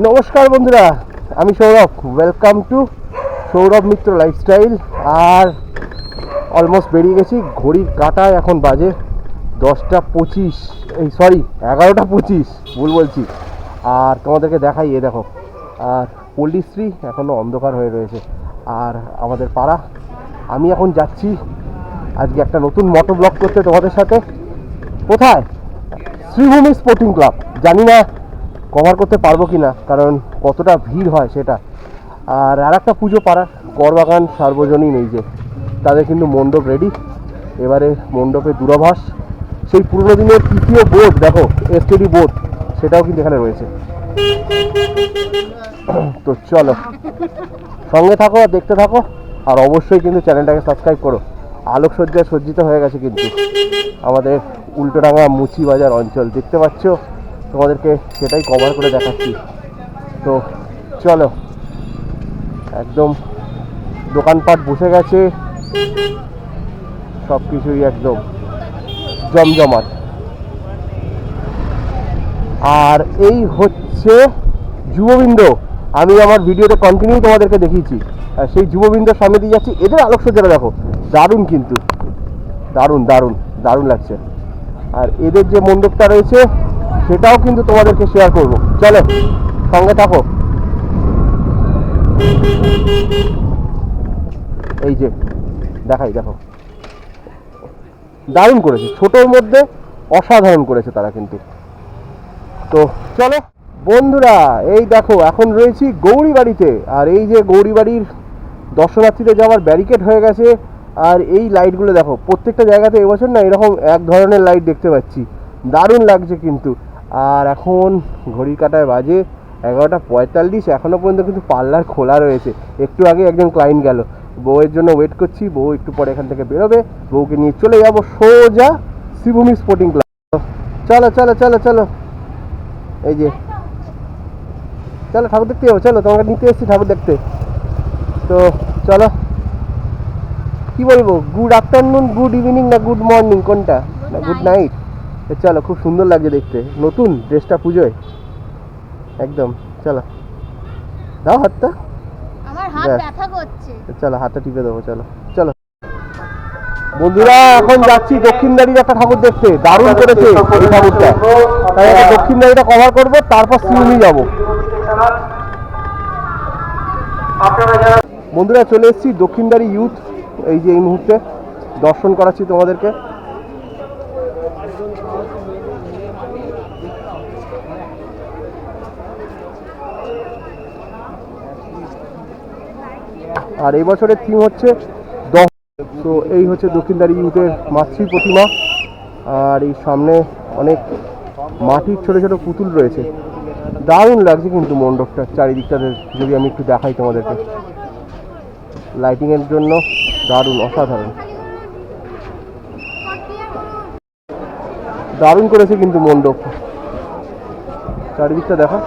নমস্কার বন্ধুরা, আমি Sourav. Welcome to Sourav Mitra lifestyle R almost বেরিয়ে গেছি, ঘড়ির কাঁটায় এখন বাজে দশটা পঁচিশ, এই সরি এগারোটা পঁচিশ, ভুল বলছি। আর তোমাদেরকে দেখাই, এ দেখো, আর পল্লীশ্রী এখনও অন্ধকার হয়ে রয়েছে। আর আমাদের পাড়া, আমি এখন যাচ্ছি আজকে একটা নতুন মোটো ব্লগ করতে তোমাদের সাথে। কোথায়? শ্রীভূমি স্পোর্টিং ক্লাব জানি না কভার করতে পারব কি না কারণ কতটা ভিড় হয় সেটা। আর আর একটা পুজো পাড়ার করবাগান সার্বজনীন এই যে, তাদের কিন্তু মণ্ডপ রেডি এবারে মণ্ডপের দূরভাষ সেই পুরনো দিনের তৃতীয় বোর্ড দেখো এসটিডি বোর্ড সেটাও কিন্তু এখানে রয়েছে। তো চলো, সঙ্গে থাকো আর দেখতে থাকো, আর অবশ্যই কিন্তু চ্যানেলটাকে সাবস্ক্রাইব করো। আলোকসজ্জায় সজ্জিত হয়ে গেছে কিন্তু, আমাদের উল্টোডাঙ্গা মুচি বাজার অঞ্চল, দেখতে পাচ্ছ? তোমাদেরকে সেটাই কভার করে দেখাচ্ছি। তো চলো, একদম দোকানপাট বসে গেছে। সব কিছুই একদম জমজমাট। আর এই হচ্ছে যুববৃন্দ। আমি আমার ভিডিওতে কন্টিনিউ তোমাদেরকে দেখিয়েছি। আর সেই যুববৃন্দর সামনে দিয়ে যাচ্ছি। এদের আলোকসজ্জাটা দেখো, দারুণ কিন্তু। দারুণ দারুণ দারুণ লাগছে। আর এদের যে মণ্ডপটা রয়েছে সেটাও কিন্তু তোমাদেরকে শেয়ার করব। চলো, সঙ্গে থাকো। এই যে, দেখাই, দেখো। দারুণ করেছে। ছোটোর মধ্যে অসাধারণ করেছে তারা কিন্তু। তো চলো, বন্ধুরা, এই দেখো, এখন রয়েছি গৌরী বাড়িতে আর এই যে গৌরী বাড়ির দর্শনার্থীদের যাওয়ার ব্যারিকেড হয়ে গেছে, আর এই লাইটগুলো দেখো, প্রত্যেকটা জায়গাতে এবছর না এরকম এক ধরনের লাইট দেখতে পাচ্ছি। দারুণ লাগছে কিন্তু। আর এখন ঘড়ির কাটায় বাজে এগারোটা পঁয়তাল্লিশ এখনও পর্যন্ত কিন্তু পার্লার খোলা রয়েছে। একটু আগে একজন ক্লায়েন্ট গেল। বউয়ের জন্য ওয়েট করছি, বউ একটু পরে এখান থেকে বেরোবে। বউকে নিয়ে চলে যাব সোজা শ্রীভূমি স্পোর্টিং ক্লাব চলো চলো চলো চলো। এই যে। চলো, ঠাকুর দেখতে যাব, চলো, তোমাকে নিতে এসেছি ঠাকুর দেখতে। তো চলো। কি বলব গুড আফটারনুন গুড ইভিনিং না গুড মর্নিং কোনটা? না গুড নাইট চলো খুব সুন্দর লাগছে দেখতে। নতুন ড্রেসটা পুজোয়। একদম চলো। দাও হাতটা। আমার হাত ব্যাস। ব্যথা করছে। চলো হাতটা টিপে দেবো চলো। চলো। বন্ধুরা এখন যাচ্ছি দক্ষিণদারির একটা ঠাকুর দেখতে। দারুণ করেছে এই ঠাকুরটা। তাই একটা দক্ষিণদারিটা কভার করব তারপর শিউনি যাব। বন্ধুরা চলে এসেছি দক্ষিণদারি ইউথ এই যে এই মুহূর্তে। দর্শন করাচ্ছি তোমাদেরকে। আর এই বছরের থিম হচ্ছে দশ তো এই হচ্ছে দক্ষিণদারি ইউথের মাতৃ প্রতিমা। আর এই সামনে অনেক মাটির ছোট ছোট পুতুল রয়েছে। দারুণ লাগছে কিন্তু মণ্ডপটা চারিদিকটাতে যদি আমি একটু দেখাই তোমাদেরকে। লাইটিংয়ের জন্য দারুণ, অসাধারণ। দারুণ করেছে কিন্তু মণ্ডপ। চারিদিকটা দেখো।